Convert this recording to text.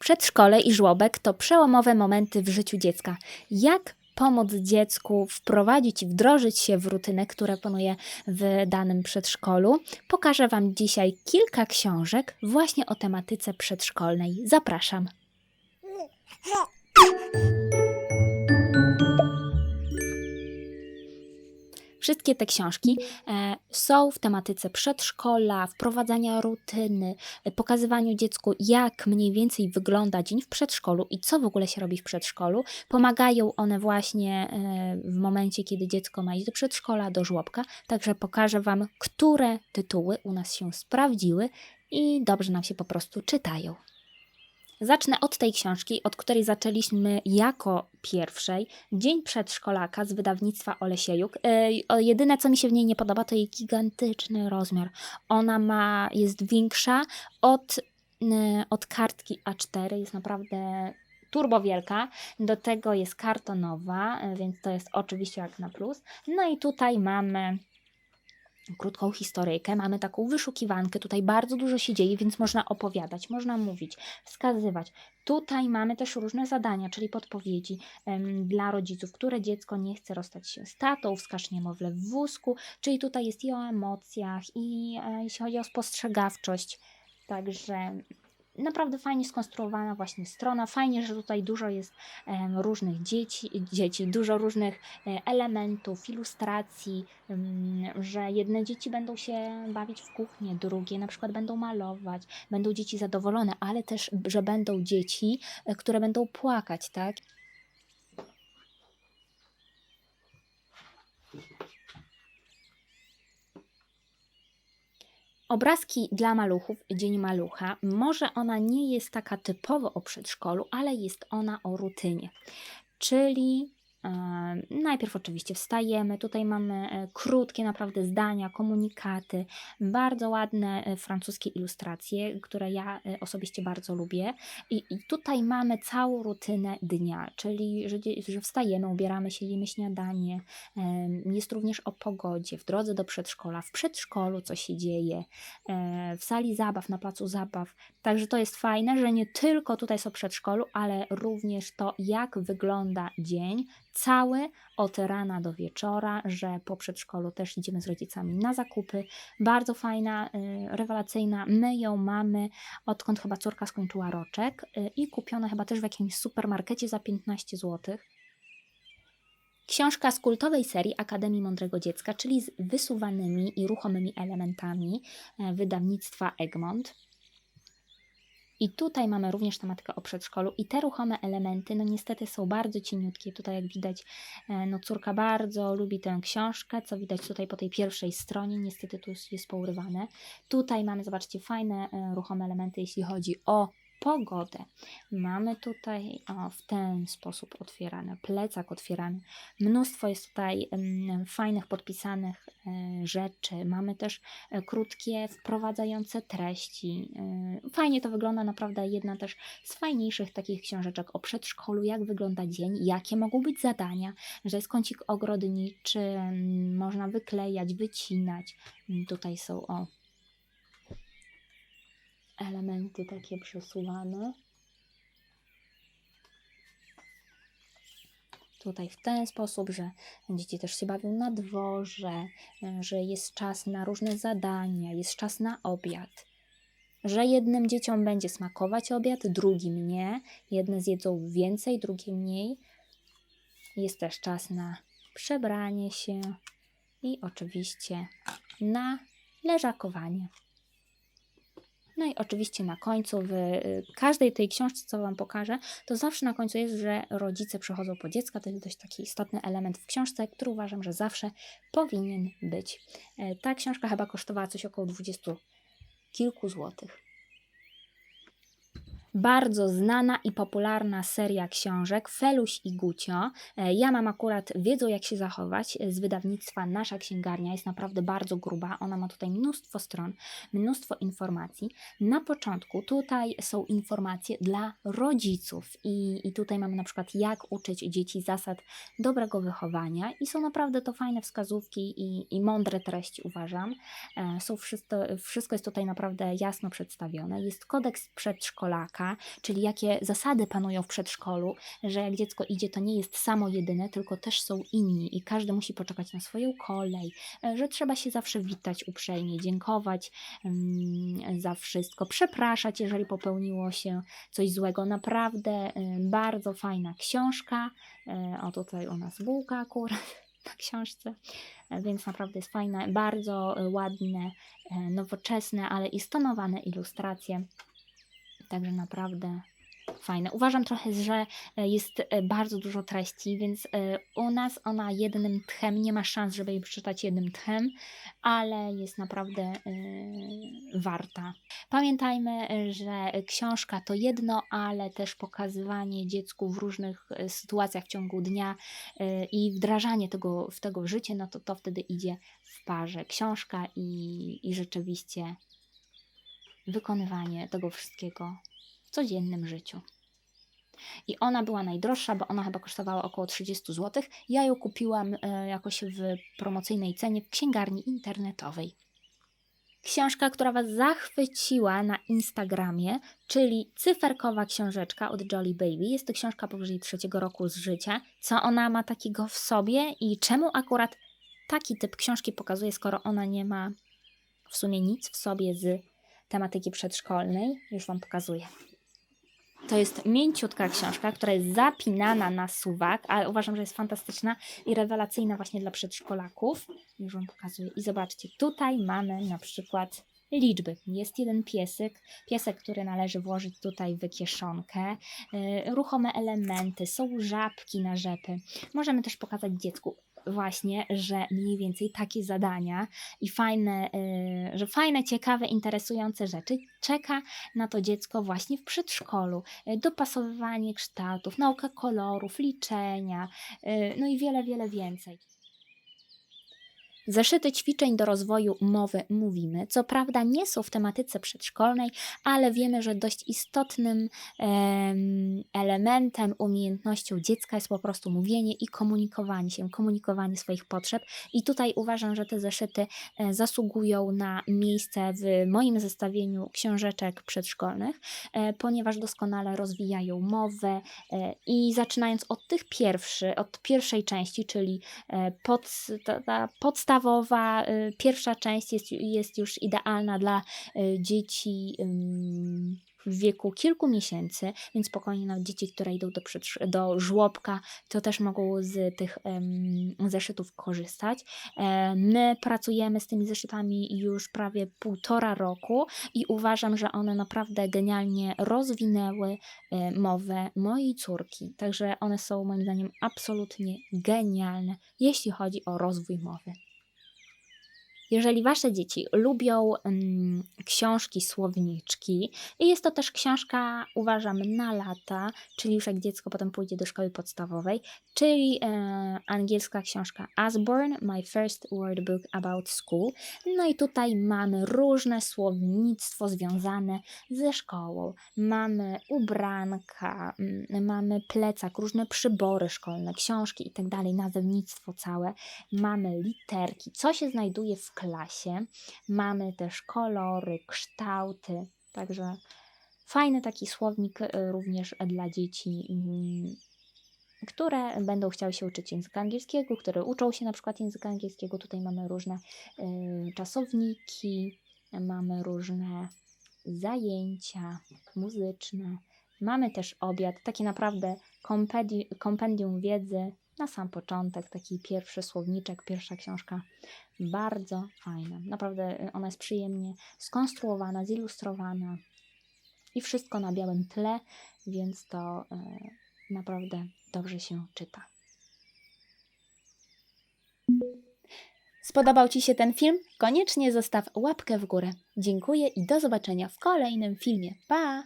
Przedszkole i żłobek to przełomowe momenty w życiu dziecka. Jak pomóc dziecku wprowadzić i wdrożyć się w rutynę, która panuje w danym przedszkolu? Pokażę Wam dzisiaj kilka książek właśnie o tematyce przedszkolnej. Zapraszam. Wszystkie te książki e, są w tematyce przedszkola, wprowadzania rutyny, e, pokazywaniu dziecku, jak mniej więcej wygląda dzień w przedszkolu i co w ogóle się robi w przedszkolu. Pomagają one właśnie e, w momencie, kiedy dziecko ma iść do przedszkola, do żłobka. Także pokażę Wam, które tytuły u nas się sprawdziły i dobrze nam się po prostu czytają. Zacznę od tej książki, od której zaczęliśmy jako pierwszej. Dzień przedszkolaka z wydawnictwa Olesiejuk. Ej, o, jedyne, co mi się w niej nie podoba, to jej gigantyczny rozmiar. Ona ma, jest większa od, od kartki A4, jest naprawdę turbo wielka. Do tego jest kartonowa, y, więc to jest oczywiście jak na plus. No i tutaj mamy krótką historyjkę, mamy taką wyszukiwankę, tutaj bardzo dużo się dzieje, więc można opowiadać, można mówić, wskazywać. Tutaj mamy też różne zadania, czyli podpowiedzi dla rodziców, które dziecko nie chce rozstać się z tatą, wskaż niemowlę w wózku, czyli tutaj jest i o emocjach, i e, jeśli chodzi o spostrzegawczość, także naprawdę fajnie skonstruowana właśnie strona. Fajnie, że tutaj dużo jest różnych dzieci, dzieci, dużo różnych e, elementów, ilustracji, że jedne dzieci będą się bawić w kuchni, drugie na przykład będą malować, będą dzieci zadowolone, ale też, że będą dzieci, e, które będą płakać, tak? Obrazki dla maluchów, Dzień Malucha. Może ona nie jest taka typowo o przedszkolu, ale jest ona o rutynie. Czyli najpierw oczywiście wstajemy, tutaj mamy e, krótkie naprawdę zdania, komunikaty, bardzo ładne e, francuskie ilustracje, które ja e, osobiście bardzo lubię. I, tutaj mamy całą rutynę dnia, czyli że, że wstajemy, ubieramy się, jemy śniadanie, jest również o pogodzie, w drodze do przedszkola, w przedszkolu co się dzieje, w sali zabaw, na placu zabaw. Także to jest fajne, że nie tylko tutaj są przedszkolu, ale również to, jak wygląda dzień cały od rana do wieczora, że po przedszkolu też idziemy z rodzicami na zakupy. Bardzo fajna, y, rewelacyjna. My ją mamy odkąd chyba córka skończyła roczek y, i kupiona chyba też w jakimś supermarkecie za 15 zł. Książka z kultowej serii Akademii Mądrego Dziecka, czyli z wysuwanymi i ruchomymi elementami e, wydawnictwa Egmont. I tutaj mamy również tematykę o przedszkolu i te ruchome elementy, no niestety są bardzo cieniutkie. Tutaj jak widać, e, no córka bardzo lubi tę książkę, co widać tutaj po tej pierwszej stronie, niestety tu jest, pourywane. Tutaj mamy, zobaczcie, fajne e, ruchome elementy, jeśli chodzi o pogodę. Mamy tutaj o, w ten sposób otwierane, plecak otwierany. Mnóstwo jest tutaj em, fajnych, podpisanych e, rzeczy. Mamy też e, krótkie, wprowadzające treści. E, Fajnie to wygląda, naprawdę jedna też z fajniejszych takich książeczek o przedszkolu, jak wygląda dzień, jakie mogą być zadania, że jest kącik ogrodniczy, można wyklejać, wycinać. Tutaj są o elementy takie przesuwane. Tutaj w ten sposób, że dzieci też się bawią na dworze, że jest czas na różne zadania, jest czas na obiad. Że jednym dzieciom będzie smakować obiad, drugim nie. Jedne zjedzą więcej, drugie mniej. Jest też czas na przebranie się i oczywiście na leżakowanie. No i oczywiście na końcu, w y, każdej tej książce, co Wam pokażę, to zawsze na końcu jest, że rodzice przychodzą po dziecka. To jest dość taki istotny element w książce, który uważam, że zawsze powinien być. E, Ta książka chyba kosztowała coś około 20 kilku złotych. Bardzo znana i popularna seria książek Feluś i Gucio. E, Ja mam akurat Wiedzą jak się zachować e, z wydawnictwa Nasza Księgarnia. Jest naprawdę bardzo gruba. Ona ma tutaj mnóstwo stron, mnóstwo informacji. Na początku tutaj są informacje dla rodziców i, i tutaj mamy na przykład jak uczyć dzieci zasad dobrego wychowania i są naprawdę to fajne wskazówki i, i mądre treści uważam. E, Są wszystko, wszystko jest tutaj naprawdę jasno przedstawione. Jest kodeks przedszkolaka, czyli jakie zasady panują w przedszkolu, że jak dziecko idzie, to nie jest samo jedyne, tylko też są inni i każdy musi poczekać na swoją kolej, że trzeba się zawsze witać uprzejmie, dziękować mm, za wszystko, przepraszać, jeżeli popełniło się coś złego. Naprawdę e, bardzo fajna książka. E, O tutaj u nas bułka akurat na książce, E, więc naprawdę jest fajne, bardzo ładne, nowoczesne, ale i stonowane ilustracje. Także naprawdę fajne. Uważam trochę, że e, jest e, bardzo dużo treści, więc e, u nas ona jednym tchem, nie ma szans, żeby jej przeczytać jednym tchem, ale jest naprawdę warta. Pamiętajmy, że książka to jedno, ale też pokazywanie dziecku w różnych sytuacjach w ciągu dnia i wdrażanie tego w tego życie, no to to wtedy idzie w parze. Książka i, i rzeczywiście wykonywanie tego wszystkiego w codziennym życiu. I ona była najdroższa, bo ona chyba kosztowała około 30 zł. Ja ją kupiłam e, jakoś w promocyjnej cenie w księgarni internetowej. Książka, która Was zachwyciła na Instagramie, czyli cyferkowa książeczka od Jolly Baby. Jest to książka powyżej trzeciego roku z życia. Co ona ma takiego w sobie i czemu akurat taki typ książki pokazuje, skoro ona nie ma w sumie nic w sobie z tematyki przedszkolnej? Już Wam pokazuję. To jest mięciutka książka, która jest zapinana na suwak, ale uważam, że jest fantastyczna i rewelacyjna właśnie dla przedszkolaków. Już Wam pokazuję. I zobaczcie, tutaj mamy na przykład liczby. Jest jeden piesek, piesek, który należy włożyć tutaj w kieszonkę. Yy, ruchome elementy, są żabki na rzepy. Możemy też pokazać dziecku właśnie, że mniej więcej takie zadania i fajne, yy, że fajne, ciekawe, interesujące rzeczy czeka na to dziecko właśnie w przedszkolu. Yy, Dopasowywanie kształtów, nauka kolorów, liczenia, yy, no i wiele, wiele więcej. Zeszyty ćwiczeń do rozwoju mowy mówimy. Co prawda nie są w tematyce przedszkolnej, ale wiemy, że dość istotnym em, elementem, umiejętnością dziecka jest po prostu mówienie i komunikowanie się, komunikowanie swoich potrzeb. I tutaj uważam, że te zeszyty e, zasługują na miejsce w moim zestawieniu książeczek przedszkolnych, e, ponieważ doskonale rozwijają mowę e, i zaczynając od tych pierwszy, od pierwszej części, czyli e, pod, ta, ta podstawowa y, pierwsza część jest, jest już idealna dla y, dzieci w wieku kilku miesięcy, więc spokojnie nawet dzieci, które idą do, do żłobka, to też mogą z tych zeszytów korzystać. E, my pracujemy z tymi zeszytami już prawie półtora roku i uważam, że one naprawdę genialnie rozwinęły e, mowę mojej córki. Także one są moim zdaniem absolutnie genialne, jeśli chodzi o rozwój mowy. Jeżeli Wasze dzieci lubią mm, książki, słowniczki, i jest to też książka, uważam, na lata, czyli już jak dziecko potem pójdzie do szkoły podstawowej, czyli e, angielska książka Asborn, My First Word Book About School. No i tutaj mamy różne słownictwo związane ze szkołą. Mamy ubranka, mm, mamy plecak, różne przybory szkolne, książki i tak nazewnictwo całe. Mamy literki, co się znajduje w klasie. Mamy też kolory, kształty, także fajny taki słownik y, również dla dzieci, mm, które będą chciały się uczyć języka angielskiego, które uczą się na przykład języka angielskiego. Tutaj mamy różne y, czasowniki, mamy różne zajęcia muzyczne. Mamy też obiad, taki naprawdę kompendium, kompendium wiedzy na sam początek, taki pierwszy słowniczek, pierwsza książka. Bardzo fajna. Naprawdę y, ona jest przyjemnie skonstruowana, zilustrowana i wszystko na białym tle, więc to y, naprawdę dobrze się czyta. Spodobał Ci się ten film? Koniecznie zostaw łapkę w górę. Dziękuję i do zobaczenia w kolejnym filmie. Pa!